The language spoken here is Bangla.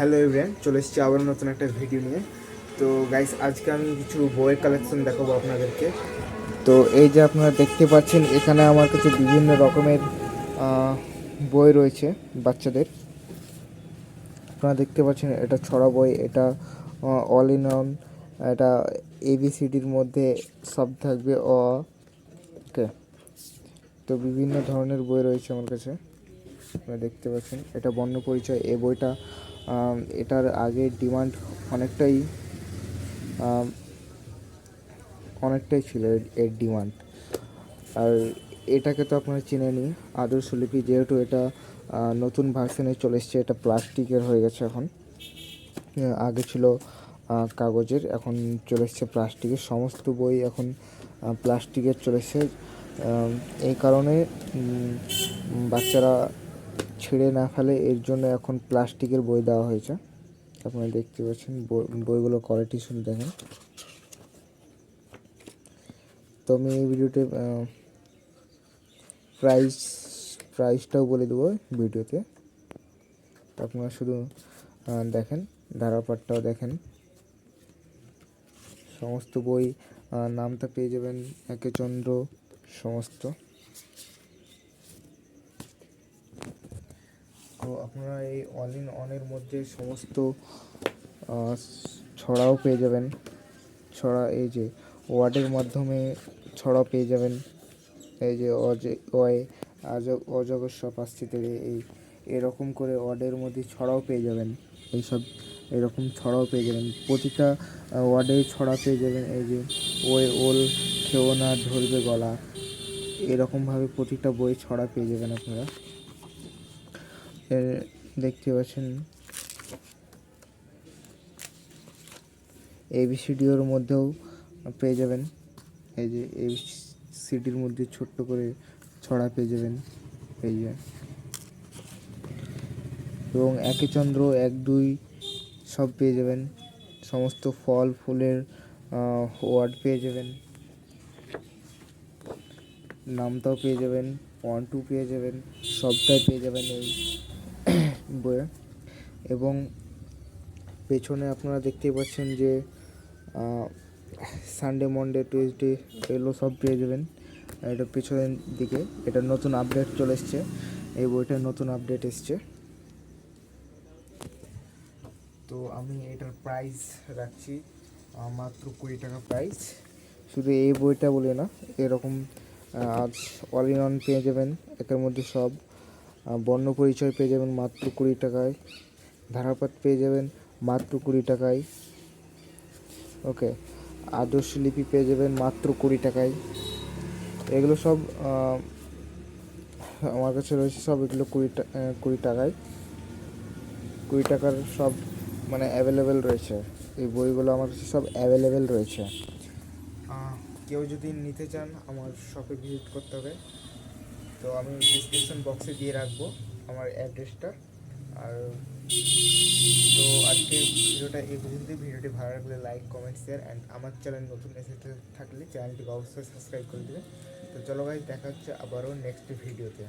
হ্যালো এভরিয়ান চলে এসেছি আবার নতুন একটা ভিডিও নিয়ে। তো গাইস আজকে আমি কিছু বইয়ের কালেকশন দেখাবো আপনাদেরকে। তো এই যে আপনারা দেখতে পাচ্ছেন, এখানে আমার কাছে বিভিন্ন রকমের বই রয়েছে বাচ্চাদের। আপনারা দেখতে পাচ্ছেন, এটা ছড়া বই, এটা অল ইন অন এটা এবিসিডির মধ্যে সব থাকবে, অ ওকে তো বিভিন্ন ধরনের বই রয়েছে আমার কাছে। আপনারা দেখতে পাচ্ছেন, এটা বর্ণ পরিচয়। এই বইটা এটার আগে ডিমান্ড অনেকটাই অনেকটাই ছিল এর- এর ডিমান্ড। আর এটাকে তো আপনারা চিনে নি আদর্শ লিপি যেহেতু এটা নতুন ভার্সনে চলে এসছে, এটা প্লাস্টিকের হয়ে গেছে এখন। আগে ছিল কাগজের, এখন চলে এসছে প্লাস্টিকের। সমস্ত বই এখন প্লাস্টিকের চলে এসছে। এই কারণে বাচ্চারা ছিঁড়ে না ফেলে এর জন্য এখন প্লাস্টিকের বই দেওয়া হয়েছে। আপনারা দেখতে পাচ্ছেন বই- বইগুলো কোয়ালিটি শুনে দেখেন। তো আমি এই ভিডিওতে প্রাইস প্রাইসটাও বলে দেবো ভিডিওতে। আপনারা শুধু দেখেন ধারাপাটটাও দেখেন। সমস্ত বই নামটা পেয়ে যাবেন একে চন্দ্র সমস্ত। তো আপনারা এই অল ইন অনের মধ্যে সমস্ত ছড়াও পেয়ে যাবেন। ছড়া, এই যে ওয়ার্ডের মাধ্যমে ছড়া পেয়ে যাবেন। এই যে অজে, অয়ে, আজ সব আসছে তেরে এই, এরকম করে ওয়ার্ডের মধ্যে ছড়াও পেয়ে যাবেন। এইসব এরকম ছড়াও পেয়ে যাবেন। প্রতিটা ওয়ার্ডে ছড়া পেয়ে যাবেন। এই যে ওয়ে, ওল খেও না ধরবে গলা, এরকমভাবে প্রতিটা বই ছড়া পেয়ে যাবেন আপনারা। দেখতে পাচ্ছেন। এবিসিডিওর মধ্যেও পেয়ে যাবেন। এই যে এই সিডির মধ্যে ছোট্ট করে ছড়া পেয়ে যাবেন। এই যে। এবং একে চন্দ্র, এক দুই সব পেয়ে যাবেন। সমস্ত ফল, ফুলের ওয়ার্ড পেয়ে যাবেন। নামটাও পেয়ে যাবেন। ওয়ান টু পেয়ে যাবেন। সবটাই পেয়ে যাবেন এই বইয়ে এবং পেছনে আপনারা দেখতেই পাচ্ছেন যে সানডে মন্ডে টুইসডে এগুলো সব পেয়ে যাবেন। এটা পেছনের দিকে। এটা নতুন আপডেট চলে এসছে। এই বইটার নতুন আপডেট এসছে। তো আমি এটার প্রাইস রাখছি মাত্র কুড়ি টাকা প্রাইস শুধু এই বইটা বলে না, এরকম অল ইন অন পেয়ে যাবেন। একের মধ্যে সব। বর্ণ পরিচয় পেয়ে যাবেন মাত্র কুড়ি টাকায়। ধারাপাত পেয়ে যাবেন মাত্র কুড়ি টাকায়। ওকে, আদর্শ লিপি পেয়ে যাবেন মাত্র কুড়ি টাকায়। এগুলো সব আমার কাছে রয়েছে সব এগুলো কুড়ি কুড়ি টাকায়। কুড়ি টাকার সব মানে অ্যাভেলেবেল রয়েছে। এই বইগুলো আমার কাছে সব অ্যাভেলেবেল রয়েছে। কেউ যদি নিতে চান আমার শপে ভিজিট করতে হবে। তো আমি ডিসক্রিপশন বক্সে দিয়ে রাখব আমার অ্যাড্রেসটা আর তো আজকে ভিডিওটা এই পর্যন্তই। ভিডিওটি ভালো লাগলে লাইক কমেন্ট শেয়ার অ্যান্ড আমার চ্যানেল নতুন এসে থাকলে চ্যানেলটিকে অবশ্যই সাবস্ক্রাইব করে দেবে তো চলো ভাই দেখা হচ্ছে আবারও নেক্সট ভিডিওতে